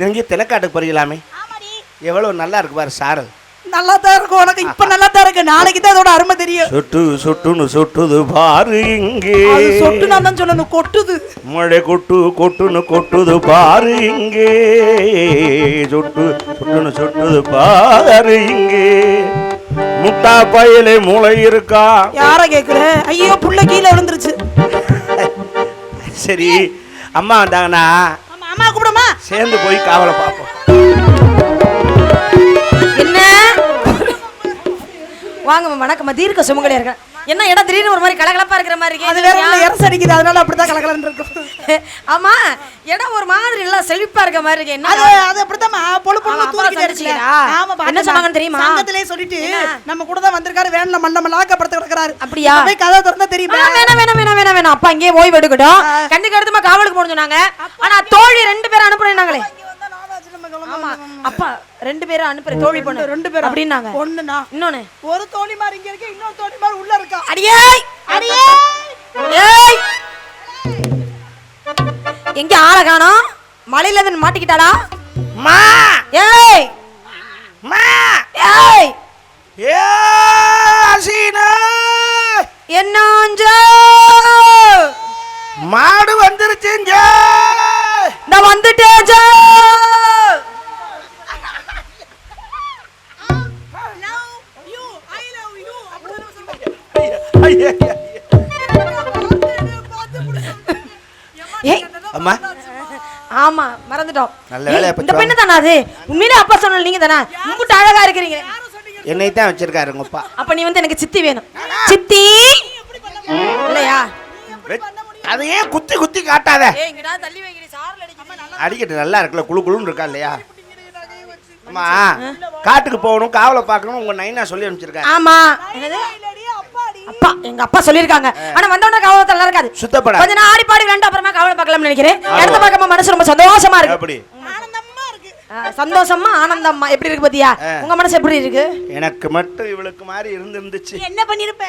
நீங்க தெனக்காட்டுக்கு போறீங்களாமே? ஆமாடி. எவ்வளவு நல்லா இருக்கு பாரு சாரல். நல்லா தான் இருக்கும் உனக்கு இப்ப நல்லா தான் இருக்கு. நாளைக்கு தான் அதோட அருமை தெரியும். சொட்டு சொட்டுன்னு சொட்டுது பாரு இங்கே. அது சொட்டு நான் தான் சொல்லணும் கொட்டுது. மழை கொட்டு கொட்டுன்னு கொட்டுது பாரு இங்கே. சொட்டு சொட்டுன்னு சொட்டுது பாரு இங்கே. முட்டா பையிலே மூளை இருக்கா? யார கேக்குற? ஐயோ புள்ள கீழே விழுந்துருச்சு. சரி அம்மா வந்தாங்கன்னா ஆமா அம்மா கூப்பிடுமா? சேர்ந்து போய் காவலை பார்ப்போம். என்ன? வாங்க வணக்கம். தீர்க்க சுமங்கலியா இருக்கேன் என்ன இடம் திடீர்னு ஒரு மாதிரி கலகலப்பா இருக்கிற மாதிரி அது இருக்கு வேற ஒண்ணு எரசு அடிக்குது அதனால அப்படிதான் கலகலன்னு இருக்கும் ஆமா இடம் ஒரு மாதிரி எல்லாம் செழிப்பா இருக்க மாதிரி இருக்கு என்ன அது அது அப்படிதான் பொழு அப்பா தூக்கிட்டே? இருக்குல்ல. ஆமா என்ன. சொன்னாங்கன்னு தெரியுமா? சங்கத்திலே சொல்லிட்டு? நம்ம கூட தான் வந்திருக்காரு வேணும் மண்டம் லாக்கப்படுத்த கிடக்குறாரு அப்படியா? போய் கதை திறந்தா தெரியுமா ஆ, வேணாம் வேணாம் வேணாம் வேணாம் வேணாம் அப்பா இங்கேயே ஓய்வு எடுக்கட்டும். கண்டுக்கு அடுத்துமா காவலுக்கு போகணும் சொன்னாங்க ஆனா தோழி ரெண்டு பேரும் அனுப்புறேன்னாங்களே இங்க வந்தா நானாச்சு நம்ம கிளம்பணும். ஆமா. அப்பா ரெண்டு பேரும் அனுப்புறேன் தோழி பொண்ணு ரெண்டு பேரும் அப்படின்னாங்க. ஒண்ணுனா இன்னொன்னு. ஒரு தோழி மாதிரி இங்க இருக்கு இன்னொரு தோழி மாதிரி உள்ள இருக்கா? அடியே அடியே ஏய் எங்க ஆளை காணோம்? மலையில இருந்து மாட்டிக்கிட்டாளா? மா! ஏய்! ஏய் அம்மா. ஆமா மறந்துட்டோம். நல்ல வேலையை இந்த பெண்ணு தானா அது? உண்மையிலே அப்பா சொன்னல நீங்க தானே? உங்ககிட்ட அழகா இருக்கிறீங்க. என்னை தான் வச்சிருக்காரு உங்க அப்பா. அப்ப நீ வந்து எனக்கு சித்தி வேணும். சித்தி? இல்லையா? அதை ஏன் குத்தி குத்தி காட்டாத? அடிக்கட்டு நல்லா இருக்குல்ல குளு குளுன்னு இருக்கா இல்லையா? அம்மா காட்டுக்கு போகணும் காவலை பார்க்கணும் உங்க நைனா சொல்லி அனுப்பிச்சிருக்காரு ஆமா. என்னது? அப்பா எங்க அப்பா சொல்லிருக்காங்க ஆனா வந்தவன கவலை நல்லா இருக்காது. சுத்தப்பட கொஞ்ச நேரம் ஆடி பாடி விளையாண்டு அப்புறமா கவலை பார்க்கலாம்னு நினைக்கிறேன். இடத்த பார்க்காம மனசு ரொம்ப சந்தோஷமா இருக்கு. அப்படி. ஆனந்தமா இருக்கு. ஆ, சந்தோஷமா ஆனந்தம்மா எப்படி இருக்கு பாத்தியா? உங்க மனசு எப்படி இருக்கு? எனக்கு மட்டும் இவளுக்கு மாதிரி இருந்துருந்துச்சு. என்ன பண்ணிருப்ப?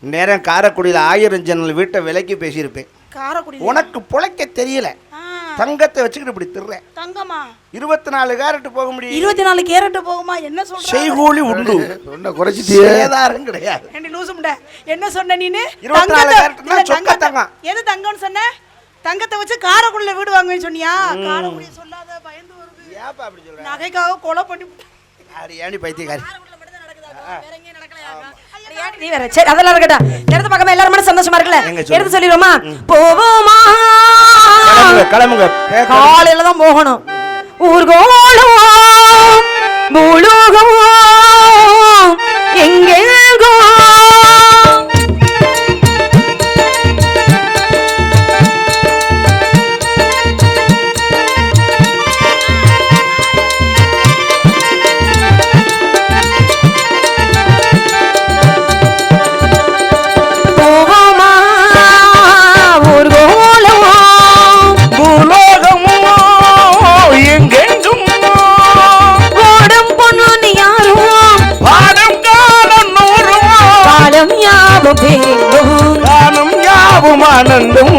நேரம் காரைக்குடியில் ஆயிரம் ஜன்னல் வீட்டை விலைக்கு பேசியிருப்பேன். காரக்குடி உனக்கு பொழைக்க தெரியல. தங்கத்தை வச்சுக்கிட்டு இப்படி திர்றேன். தங்கமா இருபத்தி நாலு கேரட் போக முடியும். இருபத்தி நாலு கேரட் போகுமா? என்ன சொல்ற? செய்கூலி உண்டு. சொன்ன குறைச்சிட்டியே. சேதாரம் கிடையாது. ஏண்டி லூசு முண்டை என்ன சொன்ன நீனு? இருபத்தி நாலு கேரட்னா சொக்க தங்கம். எது தங்கம்னு சொன்ன? தங்கத்தை வச்சு காரக்குடியில வீடு வாங்குவேன்னு சொன்னியா? காரக்குடிய சொல்லாத பயந்து வருது. ஏப்பா அப்படி சொல்ற? நகைக்காக கொலை பண்ணி யாரு ஏண்டி பைத்தியக்காரி? நீ வேற சரி அதெல்லாம் இருக்கட்டும். இடத்த பார்க்காம எல்லாரும் சந்தோஷமா இருக்குல்ல? சொல்லு. எடுத்து சொல்லிடுவோமா? போவோமா? கிளம்புங்க காலையில தான் போகணும். ஊர்கோலம் பூலோகம் எங்கெங்கோ ஆனந்தும்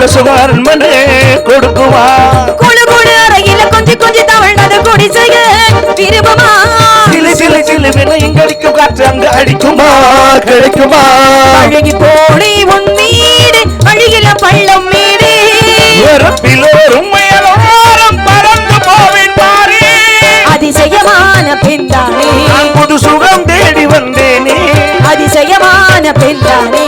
உள்ள சுகாரன் மனே கொடுக்குமா? குழு குழு அறையில கொஞ்சி கொஞ்சி தவழ்ந்தது குடிசைய விருப்பமா சிலு சிலு சிலு வினை இங்கடிக்கும் காற்று அங்கு அடிக்குமா? கிடைக்குமா? அழகி போடி உன் வீடு அழுகில பள்ளம் மீது. பிறப்பிலோரும் முயலோரம் பறந்து போவேன் பாரு. அதிசயமான பெண்தானே. புது சுகம் தேடி வந்தேனே. அதிசயமான பெண்தானே.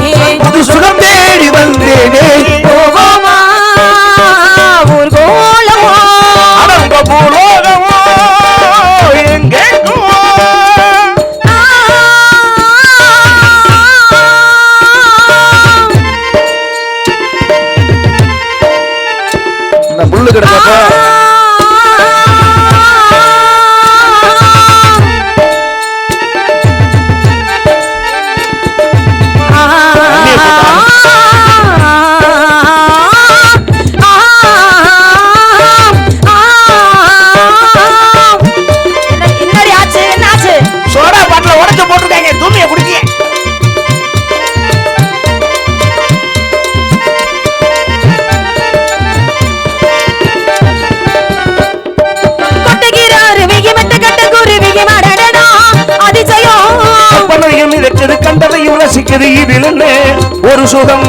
கண்டதையும் ரசிக்கிறது இதில் என்ன? ஒரு சுகம்.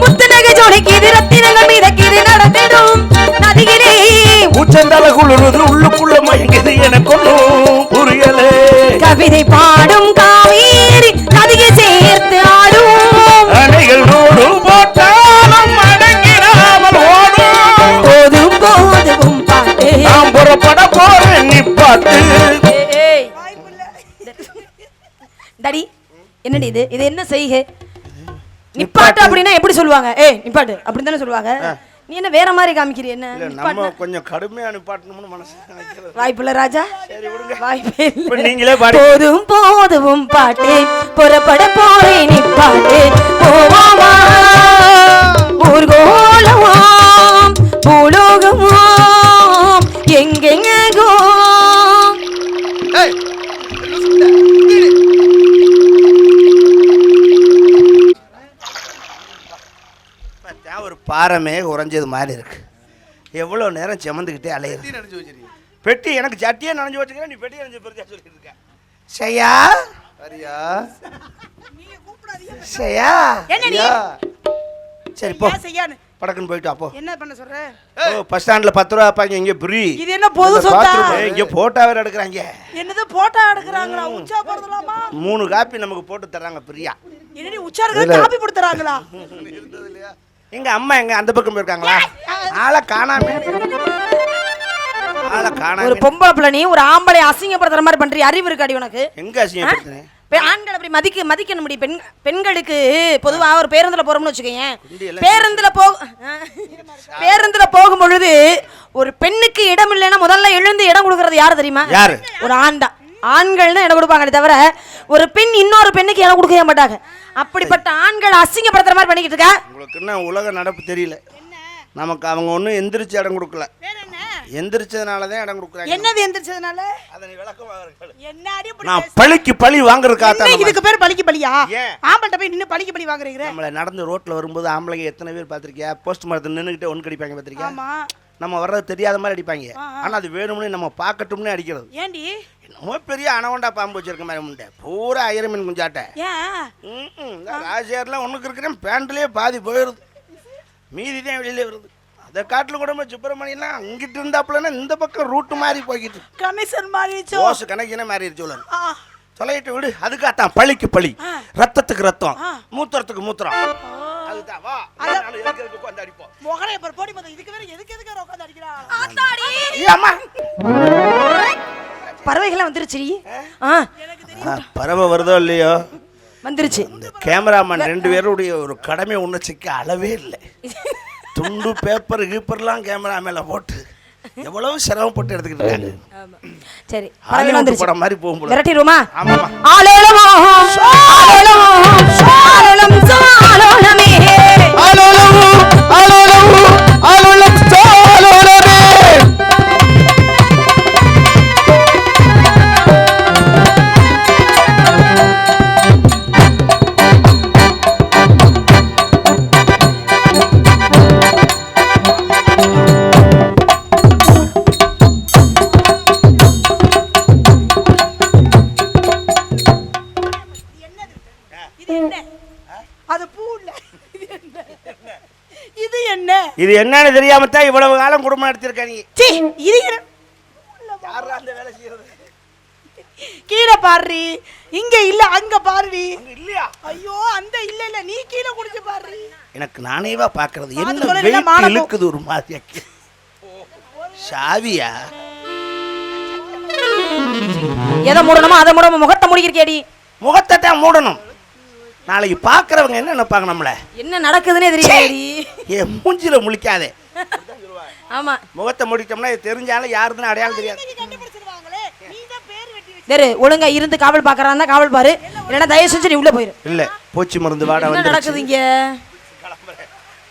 முத்துநகை ஜோடிக்குது ரத்தினங்கள் மிதக்குது நடத்திடும் நதிகிறே உச்சந்தல குளிர்வது உள்ளுக்குள்ள மயங்குது எனக்கு ஒன்றும் புரியலே. கவிதை பாடும் காவேரி நதியை சேர்த்து ஆடும் அணைகள் நூறு போட்டாலும் அடங்கிடாமல் ஓடும். போதும் போதும் பாட்டு. நாம் புறப்பட போறேன் நிப்பாட்டு டாடி என்னடி இது? இது என்ன செய்கை? நிப்பாட்டு. அப்படின்னா எப்படி சொல்லுவாங்க? ஏய் நிப்பாட்டு. அப்படின்னு தானே சொல்லுவாங்க நீ என்ன வேற மாதிரி காமிக்கிறீ என்ன? நம்ம கொஞ்சம் கடுமையா நிப்பாட்டணும்னு மனசு வாய்ப்பில்ல ராஜா. வாய்ப்பே. நீங்களே போதும் போதும் பாட்டு. புறப்பட போறேன் நிப்பாட்டு. உறைஞ்சது மாதிரி இருக்கு. எவ்வளோ நேரம் செமந்துக்கிட்டே அலையுது பெட்டி எனக்கு சட்டியே நனைஞ்சு வச்சுக்கிறேன் நீ பெட்டி நனைஞ்சு பெருசா சொல்லிட்டு இருக்க. செய்யா சரியா? செய்யா என்ன நீ? ஐயா. சரி போ. படக்குன்னு போயிட்டு அப்போ என்ன பண்ண சொல்ற? ஓ பஸ் ஸ்டாண்ட்ல பத்து ரூபா பாங்க இங்க ஃப்ரீ இது என்ன பொது சொத்தா? இங்க போட்டோ வேற எடுக்கிறாங்க. என்னது போட்டோ எடுக்கிறாங்களா? உச்சா போறதுலாமா மூணு காப்பி நமக்கு போட்டு தர்றாங்க ஃப்ரீயா என்னடி உச்சா இருக்கிறது காப்பி கொடுத்துறாங்களா எங்க அம்மா எங்க அந்த பக்கம் போயிருக்காங்களா? ஆளை காணாம. ஆளை ஒரு காணாம பொம்பளை பிள்ளை நீ ஒரு ஆம்பளை அசிங்கப்படுத்துற மாதிரி பண்றீ அறிவு இருக்காடி உனக்கு. எங்க அசிங்கப்படுத்தினேன் பெ- ஆண்கள் அப்படி மதிக்க மதிக்கணும் முடியும் பெண் பெண்களுக்கு பொதுவா ஒரு பேருந்துல போறோம்னு வச்சுக்கோங்க பேருந்துல போக பேருந்துல போகும் பொழுது ஒரு பெண்ணுக்கு இடம் இல்லைன்னா முதல்ல எழுந்து இடம் கொடுக்கறது யாரு தெரியுமா? யாரு? ஒரு ஆண் தான் ஆண்கள் தான் இடம் கொடுப்பாங்களே தவிர ஒரு பெண் இன்னொரு பெண்ணுக்கு இடம் கொடுக்கவே மாட்டாங்க. அப்படிப்பட்ட ஆண்கள் அசிங்கப்படுத்துற மாதிரி பண்ணிக்கிட்டு இருக்கா? உங்களுக்கு என்ன உலக நடப்பு தெரியல. நமக்கு அவங்க ஒன்றும் எந்திரிச்சு இடம் கொடுக்கல. எந்திரிச்சதுனால தான் இடம் கொடுக்குறாங்க. என்னது எந்திரிச்சதுனால? அதனை விளக்கம் நான் பழிக்கு பழி வாங்குறதுக்காக இதுக்கு பேர் பழிக்கு பழியா? ஆம்பள்கிட்ட போய் நின்னு பழிக்கு பழி வாங்குறீங்க? நம்மளை நடந்து ரோட்ல வரும்போது ஆம்பளைங்க எத்தனை பேர் பார்த்திருக்கியா? போஸ்ட் மரத்தில் நின்றுக்கிட்டே ஒன்று கடிப்பாங்க பார்த்திருக்கியா? நம்ம வர்றது தெரியாத மாதிரி அடிப்பாங்க. ஆ, ஆ. ஆனா அது வேணும்னு நம்ம பார்க்கட்டும்னு அடிக்கிறது. ஏண்டி? என்னமோ பெரிய அனவண்டா பாம்பு வச்சிருக்க மாதிரி முண்டை பூரா ஐயரமீன் குஞ்சாட்டை. ராஜியார்லாம் ஒன்றுக்கு இருக்கிறேன் பேண்ட்லேயே பாதி போயிடுது. மீதி தான் வெளியில வருது. அதை காட்டில் கூட சுப்பிரமணியெல்லாம் அங்கிட்டு இருந்தாப்புலன்னா இந்த பக்கம் ரூட்டு மாதிரி போய்கிட்டு கமிஷன் மாறிச்சோ ஓசு கணக்கின மாறிடுச்சு சொல்லிட்டு விடு அதுக்காகத்தான் பழிக்கு பழி. ரத்தத்துக்கு ரத்தம். மூத்திரத்துக்கு மூத்திரம். அதுதான் வா அத- நானும் எதுக்கு எதுக்கு உட்கார்ந்து அடிப்போம். முகரைய பாரு போடி பார்த்தா இதுக்கு வேற எதுக்கு எதுக்கு வேற உட்காந்து அடிக்கிறா? ஐயா, அம்மா! பறவைகள்லாம் வந்துருச்சு ஆ? பறவை வருதோ இல்லையோ? வந்துருச்சு. இந்த கேமராமேன் ரெண்டு பேருடைய ஒரு கடமை உணர்ச்சிக்கு அளவே இல்லை. துண்டு பேப்பர் கீப்பர்லாம் கேமரா மேல போட்டு எவ்வளவு சிரமப்பட்டு எடுத்துக்கிட்டு இருக்காங்க. சரி பறவைகள் ஹாலிவுட் வந்துருச்சு. படம் மாதிரி போகும் போல. விரட்டிடுவோமா? ஆமாமா ஆலோலமோ ஆலோலமோ ஆலோலம் சாலோலமே இது இது என்னன்னு தெரியாம தான் இவ்வளவு காலம் குடும்பம் நடத்திருக்க நீ. சீ இது அந்த வேலை செய்யறது? கீழே பாருடி. இங்க இல்ல அங்க பாருடி. இல்லையா? ஐயோ அந்த இல்ல இல்ல. நீ கீழே குடிச்சு பாருடி. எனக்கு நானேவா பாக்குறது? என்ன இழுக்குது ஒரு மாதிரியா சாவியா எதை மூடணுமோ அதை மூடாம முகத்தை முடிக்கிறேடி முகத்தை தான் மூடணும். நாளைக்கு பாக்குறவங்க என்ன நினைப்பாங்க நம்மள? என்ன நடக்குதுன்னே தெரியலடி ஏன் மூஞ்சில முழிக்காதே. ஆமா. முகத்தை முடித்தோம்னா இது தெரிஞ்சாலும் யாருன்னு அடையாளம் தெரியாது. வேறு ஒழுங்கா இருந்து காவல் பார்க்கறான் தான் காவல் பாரு. இல்லைன்னா தயவு செஞ்சு நீ உள்ள போயிரு. இல்லை பூச்சி மருந்து வாட என்ன வந்து நடக்குது இங்க?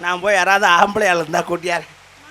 நான் போய் யாராவது ஆம்பளை ஆள் இருந்தா கூட்டியார்.